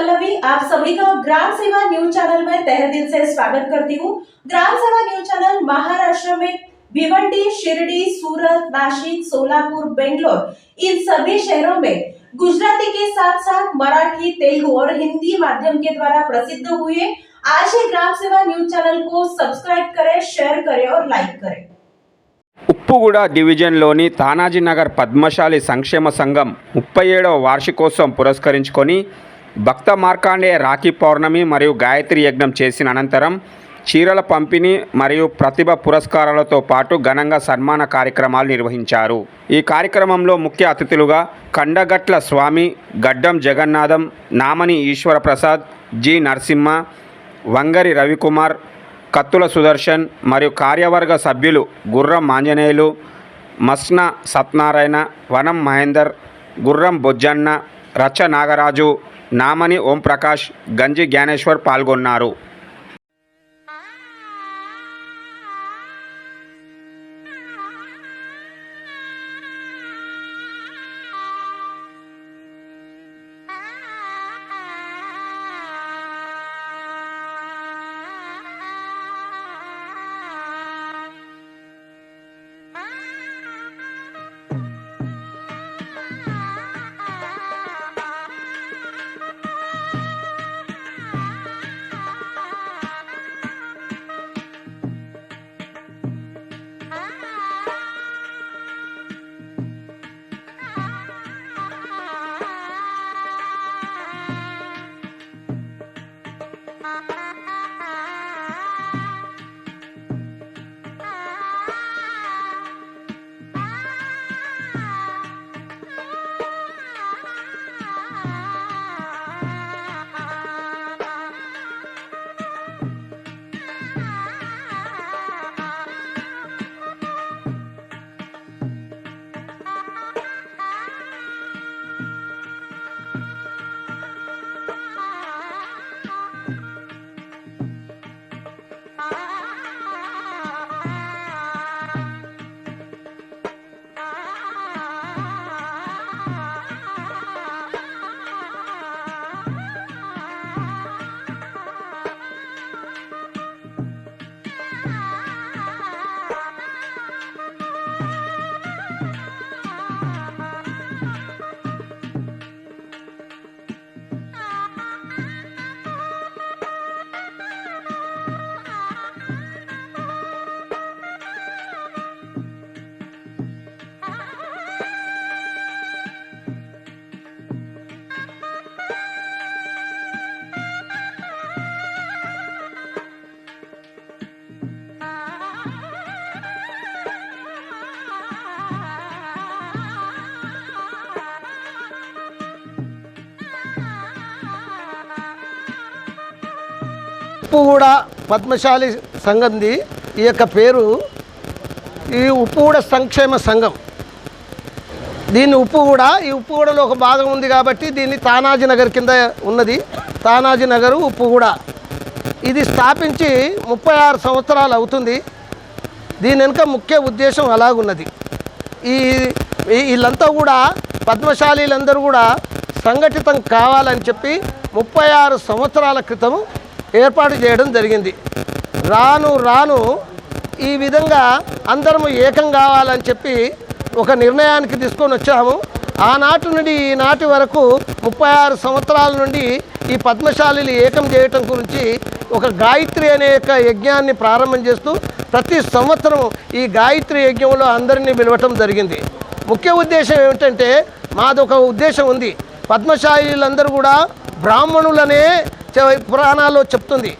पल्लवी आप सभी का ग्राम सेवा न्यूज चैनल में तहे दिल से स्वागत करती हूँ ग्राम सेवा न्यूज चैनल महाराष्ट्र में भिवंडी शिरडी सूरत नासिक सोलापुर बेंगलोर इन सभी शहरों में गुजराती के साथ साथ मराठी तेलुगु और हिंदी माध्यम के द्वारा प्रसिद्ध हुए आज ही ग्राम सेवा न्यूज चैनल को सब्सक्राइब करें शेयर करें और लाइक करें ఉప్పుగూడ డివిజన్లోని తానాజీనగర్ పద్మశాలి సంక్షేమ సంఘం ముప్పై ఏడవ వార్షికోత్సవం పురస్కరించుకొని భక్త మార్కాండేయ రాఖీ పౌర్ణమి మరియు గాయత్రి యజ్ఞం చేసిన అనంతరం చీరల పంపిణీ మరియు ప్రతిభ పురస్కారాలతో పాటు ఘనంగా సన్మాన కార్యక్రమాలు నిర్వహించారు. ఈ కార్యక్రమంలో ముఖ్య అతిథులుగా కండగట్ల స్వామి గడ్డం జగన్నాథం నామని ఈశ్వర ప్రసాద్ జి నరసింహ వంగరి రవికుమార్ కత్తుల సుదర్శన్ మరియు కార్యవర్గ సభ్యులు గుర్రం ఆంజనేయులు మస్న సత్యనారాయణ వనం మహేందర్ గుర్రం బొజ్జన్న రచ నాగరాజు నామని ఓంప్రకాష్ గంజి జ్ఞానేశ్వర్ పాల్గొన్నారు. ఉప్పుగూడ పద్మశాలి సంఘంది ఈ యొక్క పేరు ఈ ఉప్పుగూడ సంక్షేమ సంఘం. దీన్ని ఉప్పుగూడ ఈ ఉప్పుగూడలో ఒక భాగం ఉంది కాబట్టి దీన్ని తానాజీ నగర్ కింద ఉన్నది. తానాజీ నగరు ఉప్పుగూడ. ఇది స్థాపించి ముప్పై ఆరు సంవత్సరాలు అవుతుంది. దీని వెనుక ముఖ్య ఉద్దేశం అలాగున్నది. ఈ వీళ్ళంతా కూడా పద్మశాలీలందరూ కూడా సంఘటితం కావాలని చెప్పి ముప్పై ఆరు సంవత్సరాల క్రితం ఏర్పాటు చేయడం జరిగింది. రాను రాను ఈ విధంగా అందరము ఏకం కావాలని చెప్పి ఒక నిర్ణయానికి తీసుకొని వచ్చాము. ఆనాటి నుండి ఈనాటి వరకు ముప్పై ఆరు సంవత్సరాల నుండి ఈ పద్మశాలిని ఏకం చేయటం గురించి ఒక గాయత్రి అనే యొక్క యజ్ఞాన్ని ప్రారంభం చేస్తూ ప్రతి సంవత్సరం ఈ గాయత్రి యజ్ఞంలో అందరినీ పిలవటం జరిగింది. ముఖ్య ఉద్దేశం ఏమిటంటే మాదొక ఉద్దేశం ఉంది. పద్మశాలీలందరూ కూడా బ్రాహ్మణులనే పురాణాల్లో చెప్తుంది.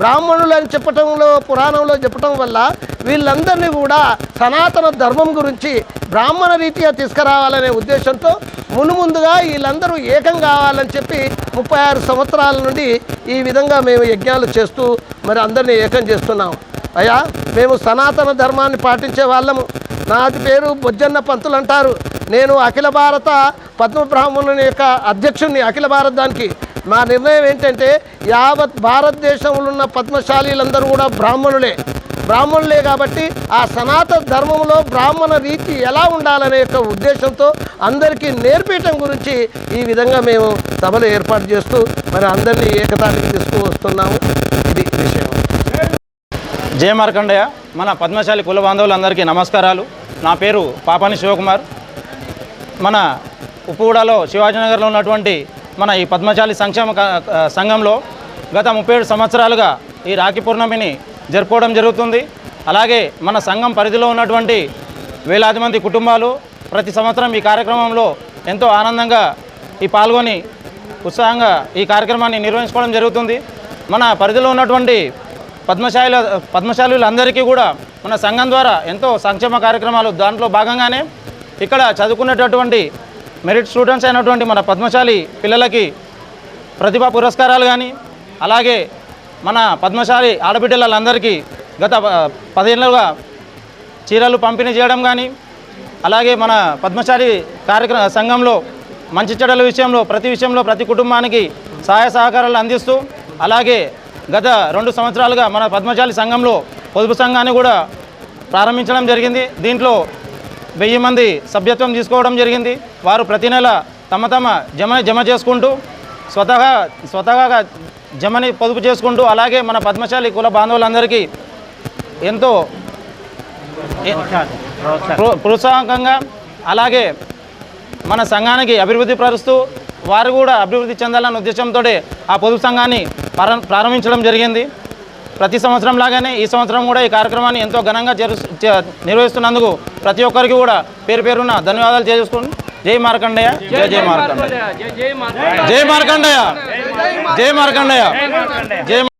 బ్రాహ్మణులని చెప్పటంలో పురాణంలో చెప్పటం వల్ల వీళ్ళందరినీ కూడా సనాతన ధర్మం గురించి బ్రాహ్మణ రీతిగా తీసుకురావాలనే ఉద్దేశంతో మునుముందుగా వీళ్ళందరూ ఏకం కావాలని చెప్పి ముప్పై ఆరు సంవత్సరాల నుండి ఈ విధంగా మేము యజ్ఞాలు చేస్తూ మరి అందరినీ ఏకం చేస్తున్నాం. అయ్యా మేము సనాతన ధర్మాన్ని పాటించే వాళ్ళము. నాది పేరు బొజ్జన్న పంతులు అంటారు. నేను అఖిల భారత పద్మ బ్రాహ్మణుని యొక్క అధ్యక్షుడిని అఖిల భారత దానికి మా నిర్ణయం ఏంటంటే యావత్ భారతదేశంలో ఉన్న పద్మశాలీలందరూ కూడా బ్రాహ్మణులే. బ్రాహ్మణులే కాబట్టి ఆ సనాతన ధర్మంలో బ్రాహ్మణ రీతి ఎలా ఉండాలనే యొక్క ఉద్దేశంతో అందరికీ నేర్పించడం గురించి ఈ విధంగా మేము సభలు ఏర్పాటు చేస్తూ మరి అందరినీ ఏకతానికి తీసుకువస్తున్నాము ఇది విషయం. జయ మార్కండయ్య మన పద్మశాలి కుల బాంధవులందరికీ నమస్కారాలు. నా పేరు పాపాని శివకుమార్. మన ఉప్పుగూడలో శివాజీనగర్లో ఉన్నటువంటి మన ఈ పద్మశాలి సంక్షేమ సంఘంలో గత ముప్పై ఏడు సంవత్సరాలుగా ఈ రాఖీ పూర్ణమిని జరుపుకోవడం జరుగుతుంది. అలాగే మన సంఘం పరిధిలో ఉన్నటువంటి వేలాది మంది కుటుంబాలు ప్రతి సంవత్సరం ఈ కార్యక్రమంలో ఎంతో ఆనందంగా ఈ పాల్గొని ఉత్సాహంగా ఈ కార్యక్రమాన్ని నిర్వహించుకోవడం జరుగుతుంది. మన పరిధిలో ఉన్నటువంటి పద్మశాలిల పద్మశాలులందరికీ కూడా మన సంఘం ద్వారా ఎంతో సంక్షేమ కార్యక్రమాలు దాంట్లో భాగంగానే ఇక్కడ చదువుకున్నటువంటి మెరిట్ స్టూడెంట్స్ అయినటువంటి మన పద్మశాలి పిల్లలకి ప్రతిభా పురస్కారాలు కానీ అలాగే మన పద్మశాలి ఆడబిడ్డలందరికీ గత ప- పదేళ్ళుగా చీరలు పంపిణీ చేయడం కానీ అలాగే మన పద్మశాలి కార్యక్రమ సంఘంలో మంచి చెడల విషయంలో ప్రతి విషయంలో ప్రతి కుటుంబానికి సహాయ సహకారాలు అందిస్తూ అలాగే గత రెండు సంవత్సరాలుగా మన పద్మశాలి సంఘంలో పొదుపు సంఘాన్ని కూడా ప్రారంభించడం జరిగింది. దీంట్లో వెయ్యి మంది సభ్యత్వం తీసుకోవడం జరిగింది. వారు ప్రతి నెల తమ తమ జమని జమ చేసుకుంటూ స్వతహా స్వతహాగా జమని పొదుపు చేసుకుంటూ అలాగే మన పద్మశాలి కుల బాంధవులందరికీ ఎంతో ప్రో- ప్రోత్సాహకంగా అలాగే మన సంఘానికి అభివృద్ధి పరుస్తూ వారు కూడా అభివృద్ధి చెందాలన్న ఉద్దేశంతో ఆ పొదుపు సంఘాన్ని ప్రారం- ప్రారంభించడం జరిగింది. ప్రతి సంవత్సరం లాగానే ఈ సంవత్సరం కూడా ఈ కార్యక్రమాన్ని ఎంతో ఘనంగా నిర్వహిస్తున్నందుకు ప్రతి ఒక్కరికి కూడా పేరు పేరున ధన్యవాదాలు చేసుకుంటూ జై మార్కండయ్య జై జై మార్కండయ్య జై మార్కండయ్య జై మార్కండయ్య జై